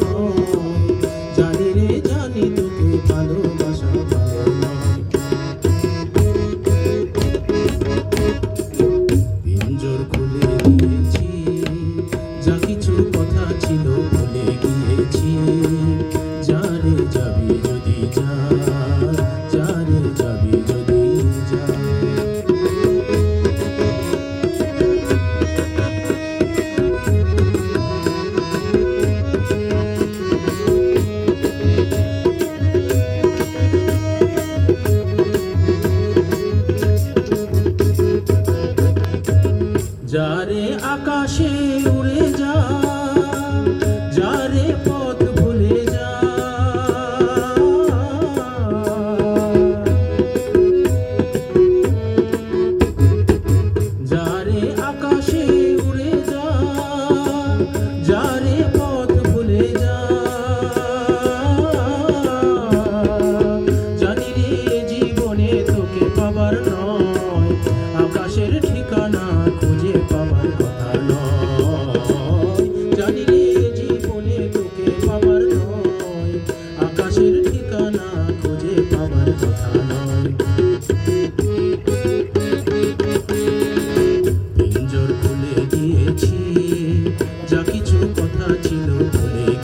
Oh. আকাশে উড়ে কিছু কথা ছিল ভুলে